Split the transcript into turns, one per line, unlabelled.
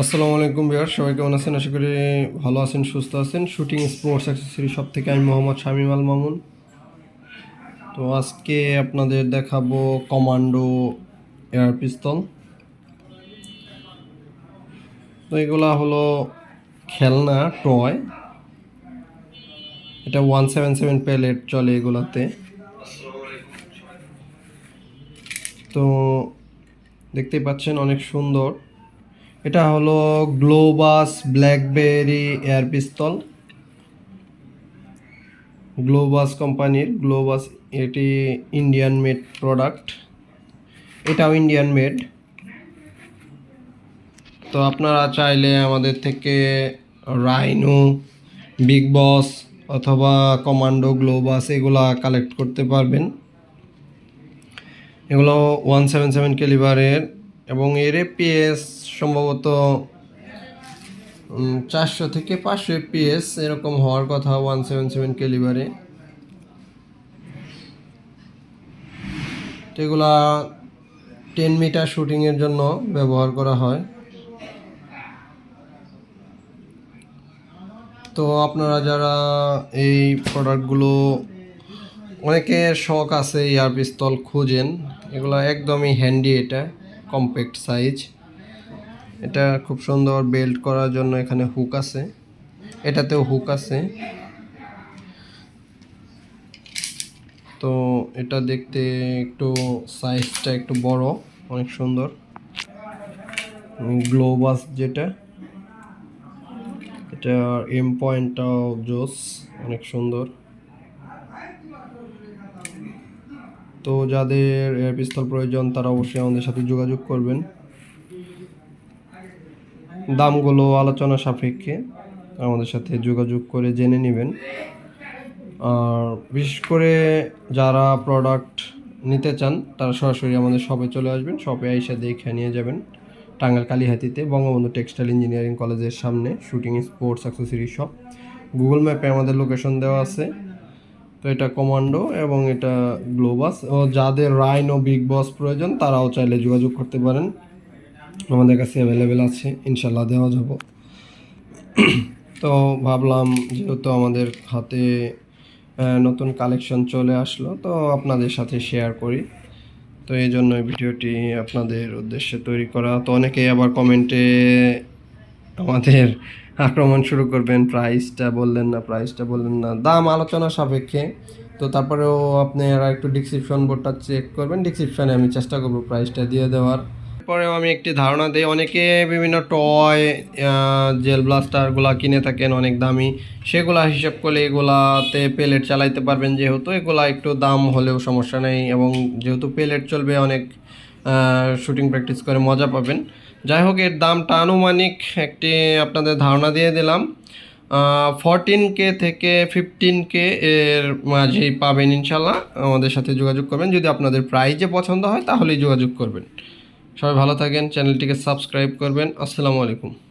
আসসালামু আলাইকুম বিয়ার সবাই কেমন আছেন? আশা করি ভালো আছেন, সুস্থ আছেন। শুটিং স্পোর্টস অ্যাক্সেসরি সব থেকে আমি মোহাম্মদ শামিম আল মামুন। তো আজকে আপনাদের দেখাবো কমান্ডো এয়ার পিস্তল তো এগুলা হলো খেলনা টয় এটা ওয়ান সেভেন সেভেন প্যালেট চলে এগুলাতে। তো দেখতেই পাচ্ছেন অনেক সুন্দর। এটা হলো Globus Blackberry air pistol Globus কোম্পানির গ্লোবাস এটি ইন্ডিয়ান মেড প্রোডাক্ট এটাও ইন্ডিয়ান মেড তো আপনারা চাইলে আমাদের থেকে রাইনো বিগ বস অথবা কমান্ডো গ্লোবাস এগুলা কালেক্ট করতে পারবেন। এগুলো ওয়ান সেভেন সেভেন ক্যালিবারের এবং এর এপিএস সম্ভবত চারশো থেকে পাঁচশো এপিএস এরকম হওয়ার কথা ওয়ান সেভেন সেভেন ক্যালিবারে এগুলা টেন মিটার শুটিংয়ের জন্য ব্যবহার করা হয়। তো আপনারা যারা এই প্রোডাক্টগুলো অনেকের শখ আছে এয়ার পিস্তল খুঁজেন, এগুলো একদমই হ্যান্ডি এটা। কম্প্যাক্ট সাইজ এটা খুব সুন্দর বেল্ট করার জন্য এখানে হুক আছে। এটাতেও হুক আছে। তো এটা দেখতে একটু সাইজটা একটু বড়, অনেক সুন্দর। গ্লোবাস যেটা। এটা এম পয়েন্টটাও জোস, অনেক সুন্দর। তো যাদের পিস্তল প্রয়োজন, তারা অবশ্যই আমাদের সাথে যোগাযোগ করবেন। দামগুলো আলোচনা সাপেক্ষে আমাদের সাথে যোগাযোগ করে জেনে নেবেন। আর বিশেষ করে যারা প্রোডাক্ট নিতে চান, তারা সরাসরি আমাদের শপে চলে আসবেন। শপে আইসা দেখে নিয়ে যাবেন টাঙ্গাল কালীহাতিতে বঙ্গবন্ধু টেক্সটাইল ইঞ্জিনিয়ারিং কলেজের সামনে shooting sports accessory shop Google ম্যাপে আমাদের লোকেশন দেওয়া আছে। তো এটা কমান্ডো এবং এটা গ্লোবাস ও যাদের রাইন ও বিগ বস প্রয়োজন, তারাও চাইলে যোগাযোগ করতে পারেন। আমাদের কাছে অ্যাভেলেবেল আছে। ইনশাল্লাহ দেওয়া যাব। তো ভাবলাম, যেহেতু আমাদের হাতে নতুন কালেকশন চলে আসলো, তো আপনাদের সাথে শেয়ার করি। তো এই জন্য ভিডিওটি আপনাদের উদ্দেশ্যে তৈরি করা। তো অনেকেই আবার কমেন্টে আমাদের আক্রমণ শুরু করবেন প্রাইসটা বললেন না প্রাইসটা বললেন না। দাম আলোচনা সাপেক্ষে। তো তারপরেও আপনারা একটু ডিসক্রিপশন বোর্ডটা চেক করবেন। ডিসক্রিপশনে আমি চেষ্টা করব প্রাইসটা দিয়ে দেওয়ার। পরেও আমি একটি ধারণা দিই, অনেকে বিভিন্ন টয় জেল ব্লাস্টারগুলা কিনে থাকেন, অনেক দামি। সেগুলা হিসাব করলে এগুলাতে পেলেট চালাইতে পারবেন, যেহেতু এগুলা একটু দাম হলেও সমস্যা নেই এবং যেহেতু পেলেট চলবে, অনেক শুটিং প্র্যাকটিস করে মজা পাবেন। যাই হোক, এর দামটা আনুমানিক একটি আপনাদের ধারণা দিয়ে দিলাম। ফরটিন কে থেকে ফিফটিন কে এর মাঝেই পাবেন ইনশাল্লাহ আমাদের সাথে যোগাযোগ করবেন। যদি আপনাদের প্রাইজে পছন্দ হয়, তাহলেই যোগাযোগ করবেন। সবাই ভালো থাকেন, চ্যানেলটিকে সাবস্ক্রাইব করবেন। আসসালামু আলাইকুম।